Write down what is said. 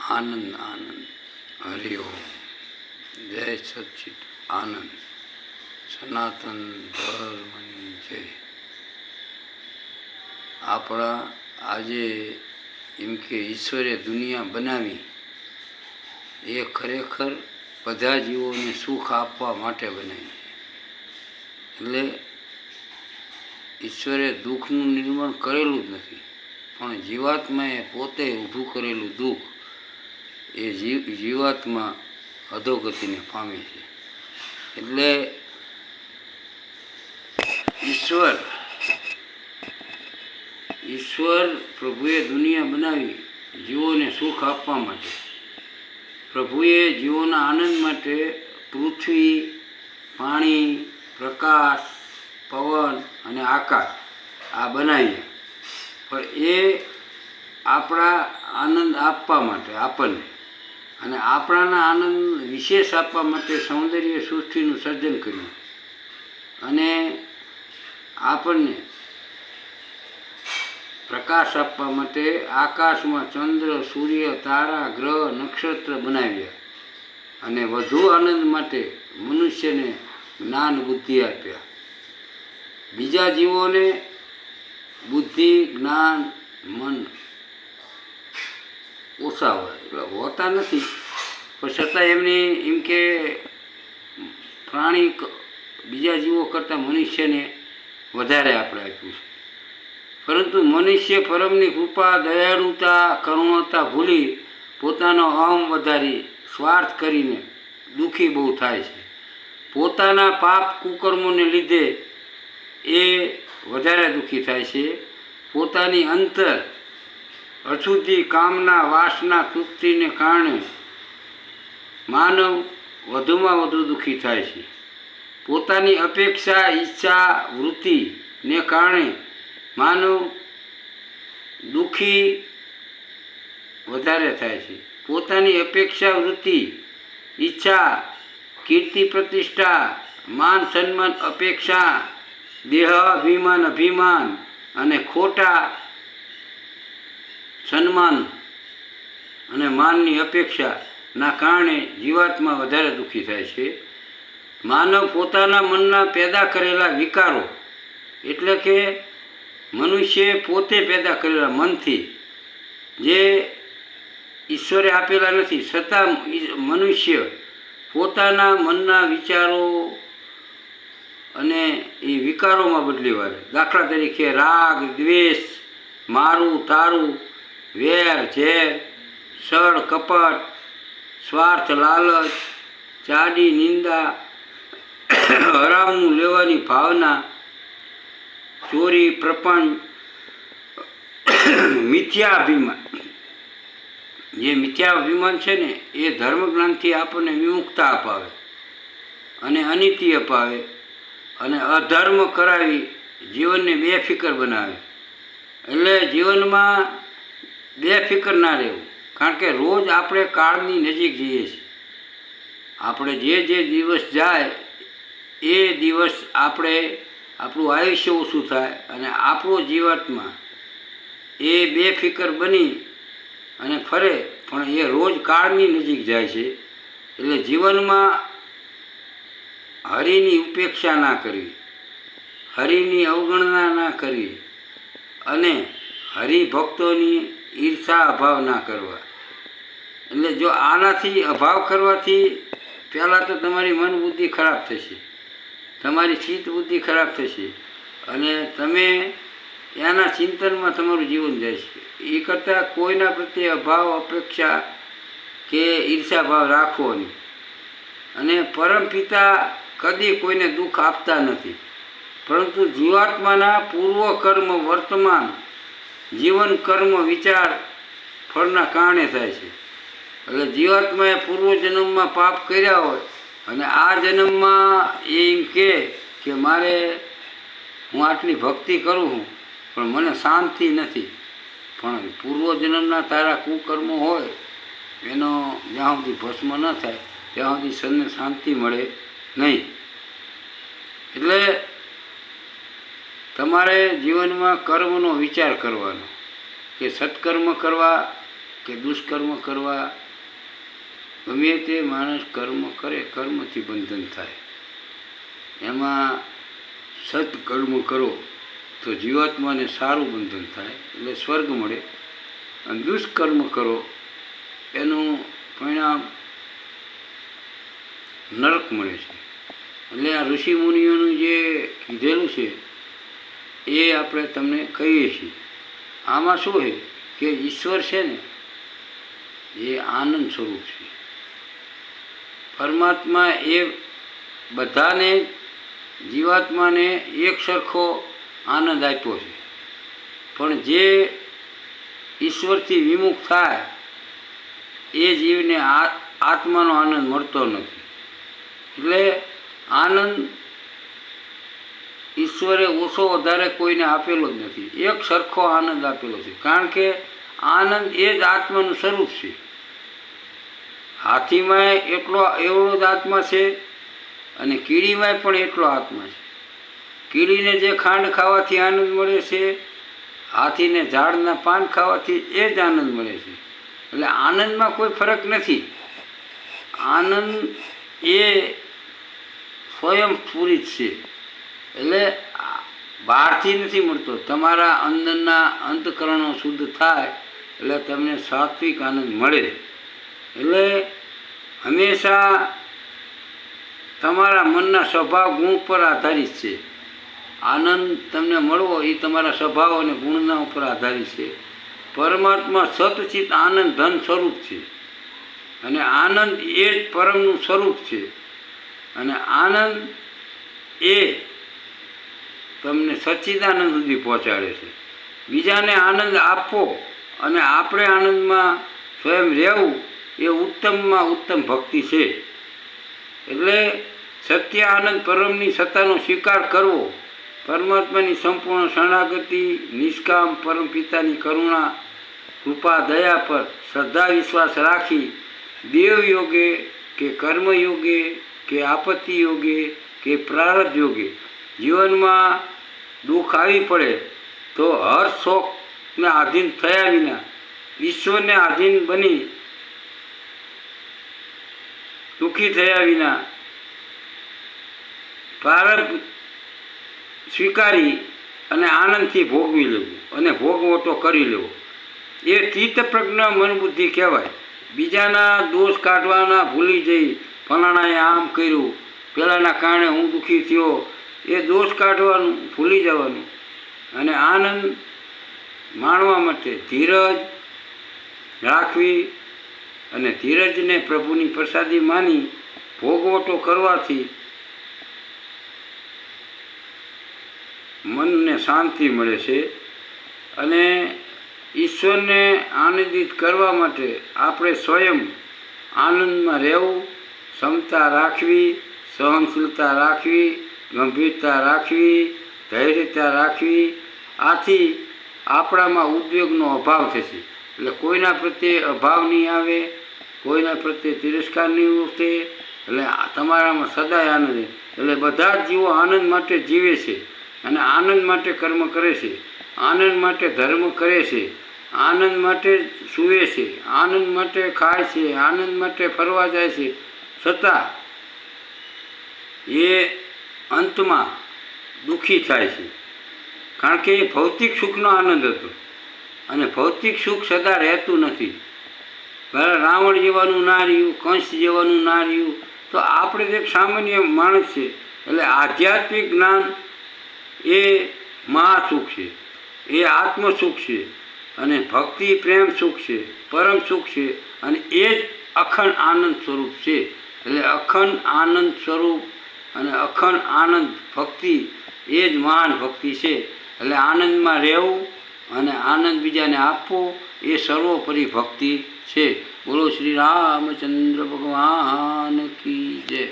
આનંદ આનંદ. હરિઓમ જય સચિત આનંદ. સનાતન ધર્મની જય. આપણા આજે એમ કે ઈશ્વરે દુનિયા બનાવી. એ ખરેખર બધા જીવોને સુખ આપવા માટે બનાવી એટલે ઈશ્વરે દુઃખનું નિર્માણ કરેલું જ નથી. પણ જીવાત્માએ પોતે ઊભું કરેલું દુઃખ એ જીવ જીવાત્મા અધોગતિને પામે છે. એટલે ઈશ્વર ઈશ્વર પ્રભુએ દુનિયા બનાવી જીવોને સુખ આપવા માટે. પ્રભુએ જીવોના આનંદ માટે પૃથ્વી, પાણી, પ્રકાશ, પવન અને આકાશ આ બનાવીએ. પણ એ આપણા આનંદ આપવા માટે આપણને. અને આપણાના આનંદ વિશેષ આપવા માટે સૌંદર્ય સૃષ્ટિનું સર્જન કર્યું. અને આપણને પ્રકાશ આપવા માટે આકાશમાં ચંદ્ર, સૂર્ય, તારા, ગ્રહ, નક્ષત્ર બનાવ્યા. અને વધુ આનંદ માટે મનુષ્યને જ્ઞાન બુદ્ધિ આપ્યા. બીજા જીવોને બુદ્ધિ, જ્ઞાન, મન ઓછા હોય. એટલે હોતા નથી. પણ છતાં એમની એમ કે પ્રાણી બીજા જીવો કરતાં મનુષ્યને વધારે આપણે આપ્યું છે. પરંતુ મનુષ્ય પરમની કૃપા, દયાળુતા, કરુણતા ભૂલી પોતાનો અહમ વધારી સ્વાર્થ કરીને દુઃખી બહુ થાય છે. પોતાના પાપ કુકર્મોને લીધે એ વધારે દુઃખી થાય છે. પોતાની અંતર અશુદ્ધિ કામના વાસના તૃપ્તિને કારણે માનવ વધુમાં વધુ દુઃખી થાય છે. પોતાની અપેક્ષા, ઈચ્છા, વૃત્તિને કારણે માનવ દુઃખી વધારે થાય છે. પોતાની અપેક્ષા, વૃત્તિ, ઈચ્છા, કીર્તિ, પ્રતિષ્ઠા, માન, સન્માન, અપેક્ષા, દેહ, અભિમાન અભિમાન અને ખોટા સન્માન અને માનની અપેક્ષાના કારણે જીવાત્મા વધારે દુઃખી થાય છે. માનવ પોતાના મનના પેદા કરેલા વિકારો એટલે કે મનુષ્ય પોતે પેદા કરેલા મનથી જે ઈશ્વરે આપેલા નથી, છતાં મનુષ્ય પોતાના મનના વિચારો અને એ વિકારોમાં બદલી વાળે. દાખલા તરીકે રાગ, દ્વેષ, મારું, તારું વેર, ઝેર સળ કપટ, સ્વાર્થ, લાલચ ચાડી નિંદા, હરામનું લેવાની ભાવના, ચોરી, પ્રપંચ, મિથ્યાભિમાન. જે મિથ્યાભિમાન છે ને, એ ધર્મ જ્ઞાનથી આપણને વિમુક્તા અપાવે અને અનિતિ અપાવે અને અધર્મ કરાવી જીવનને બેફિકર બનાવે. એટલે જીવનમાં બેફિકર ના રહેવું. કારણ કે રોજ આપણે કાળની નજીક જઈએ છીએ. આપણે જે જે દિવસ જાય, એ દિવસ આપણે આપણું આયુષ્ય ઓછું થાય અને આપણો જીવનમાં એ બેફિકર બની અને ફરે, પણ એ રોજ કાળની નજીક જાય છે. એટલે જીવનમાં હરિની ઉપેક્ષા ના કરવી, હરિની અવગણના ના કરવી અને હરિભક્તોની ઈર્ષા અભાવ ના કરવા. એટલે જો આનાથી અભાવ કરવાથી પહેલાં તો તમારી મન બુદ્ધિ ખરાબ થશે. તમારી ચિત્ત બુદ્ધિ ખરાબ થશે. અને તમે એના ચિંતનમાં તમારું જીવન જાય છે. એ કરતાં કોઈના પ્રત્યે અભાવ, અપેક્ષા કે ઈર્ષાભાવ રાખવો નહીં. અને પરમપિતા કદી કોઈને દુઃખ આપતા નથી. પરંતુ જીવાત્માના પૂર્વ કર્મ વર્તમાન જીવન, કર્મ, વિચાર ફળના કારણે થાય છે. એટલે જીવાત્માએ પૂર્વ જન્મમાં પાપ કર્યા હોય અને આ જન્મમાં એ એમ કહે કે મારે હું આટલી ભક્તિ કરું છું, પણ મને શાંતિ નથી. પણ પૂર્વ જન્મના તારા કુકર્મો હોય, એનો જ્યાં સુધી ભસ્મ ન થાય, ત્યાં સુધી સનને શાંતિ મળે નહીં. એટલે તમારે જીવનમાં કર્મનો વિચાર કરવાનો. કે સત્કર્મ કરવા કે દુષ્કર્મ કરવા, ગમે તે માણસ કર્મ કરે, કર્મથી બંધન થાય. એમાં સત્કર્મ કરો તો જીવાત્માને સારું બંધન થાય, એટલે સ્વર્ગ મળે. અને દુષ્કર્મ કરો, એનું પરિણામ નરક મળે છે. એટલે આ ઋષિ મુનિઓનું જે કીધેલું છે એ આપણે તમને કહીએ છીએ. આમાં શું છે કે ઈશ્વર છે ને, એ આનંદ સ્વરૂપ છે. પરમાત્મા એ બધાને, જીવાત્માને એક સરખો આનંદ આપ્યો છે. પણ જે ઈશ્વરથી વિમુખ થાય, એ જીવને આત્માનો આનંદ મળતો નથી. એટલે આનંદ ઈશ્વરે ઓછો વધારે કોઈને આપેલો જ નથી. એક સરખો આનંદ આપેલો છે. કારણ કે આનંદ એ જ આત્માનું સ્વરૂપ છે. હાથીમાં એટલો એવડો જ આત્મા છે અને કીડીમાંય પણ એટલો આત્મા છે. કીડીને જે ખાંડ ખાવાથી આનંદ મળે છે, હાથીને ઝાડના પાન ખાવાથી એ જ આનંદ મળે છે. એટલે આનંદમાં કોઈ ફરક નથી. આનંદ એ સ્વયં પૂરિત છે. એટલે બહારથી નથી મળતો. તમારા અંદરના અંતકરણો શુદ્ધ થાય એટલે તમને સાત્વિક આનંદ મળે. એટલે હંમેશા તમારા મનના સ્વભાવ ગુણ પર આધારિત છે. આનંદ તમને મળવો એ તમારા સ્વભાવ અને ગુણના ઉપર આધારિત છે. પરમાત્મા સતચિત આનંદ ધન સ્વરૂપ છે. અને આનંદ એ જ પરમનું સ્વરૂપ છે. અને આનંદ એ તમને સચ્ચિદાનંદ સુધી પહોંચાડે છે. બીજાને આનંદ આપવો અને આપણે આનંદમાં સ્વયં રહેવું એ ઉત્તમમાં ઉત્તમ ભક્તિ છે. એટલે સત્ય આનંદ પરમની સત્તાનો સ્વીકાર કરવો, પરમાત્માની સંપૂર્ણ શરણાગતિ, નિષ્કામ પરમપિતાની કરુણા, કૃપા, દયા પર શ્રદ્ધા, વિશ્વાસ રાખી, દેવ યોગે કે કર્મ યોગે કે આપત્તિ યોગે કે પ્રારબ્ધ યોગે, જીવનમાં દુઃખ આવી પડે તો હર શોકને આધીન થયા વિના, ઈશ્વરને આધીન બની દુઃખી થયા વિના પ્રારંભ સ્વીકારી અને આનંદથી ભોગવી લેવું અને ભોગવટો કરી લેવો. એ ચિત્ત પ્રજ્ઞા મનબુદ્ધિ કહેવાય. બીજાના દોષ કાઢવાના ભૂલી જઈ ફલાણાએ આમ કર્યું. પેલાના કારણે હું દુઃખી થયો એ દોષ કાઢવાનું, ભૂલી જવાનું. અને આનંદ માણવા માટે ધીરજ રાખવી અને ધીરજને પ્રભુની પ્રસાદી માની ભોગવટો કરવાથી મનને શાંતિ મળે છે અને ઈશ્વરને આનંદિત કરવા માટે આપણે સ્વયં આનંદમાં રહેવું, ક્ષમતા રાખવી, સહનશીલતા રાખવી ગંભીરતા રાખવી, ધૈર્યતા રાખવી, આથી આપણામાં ઉદ્વેગનો અભાવ થશે. એટલે કોઈના પ્રત્યે અભાવ નહીં આવે, કોઈના પ્રત્યે તિરસ્કાર નહીં ઉઠે, એટલે તમારામાં સદાય આનંદ એટલે બધા જ જીવો આનંદ માટે જીવે છે અને આનંદ માટે કર્મ કરે છે. આનંદ માટે ધર્મ કરે છે. આનંદ માટે સૂવે છે. આનંદ માટે ખાય છે. આનંદ માટે ફરવા જાય છે. છતાં એ અંતમાં દુઃખી થાય છે. કારણ કે એ ભૌતિક સુખનો આનંદ હતો અને ભૌતિક સુખ સદા રહેતું નથી. પહેલાં રાવણ જેવાનું ના રહ્યું કંસ જેવાનું ના રહ્યું તો આપણે જે સામાન્ય માણસ છે. એટલે આધ્યાત્મિક જ્ઞાન એ મહાસુખ છે. એ આત્મસુખ છે. અને ભક્તિ, પ્રેમ સુખ છે, પરમ સુખ છે. અને એ જ અખંડ આનંદ સ્વરૂપ છે. એટલે અખંડ આનંદ સ્વરૂપ અને અખંડ આનંદ ભક્તિ એ જ મહાન ભક્તિ છે. એટલે આનંદમાં રહેવું અને આનંદ બીજાને આપવો એ સર્વોપરી ભક્તિ છે. બોલો શ્રી રામચંદ્ર ભગવાન કી જય.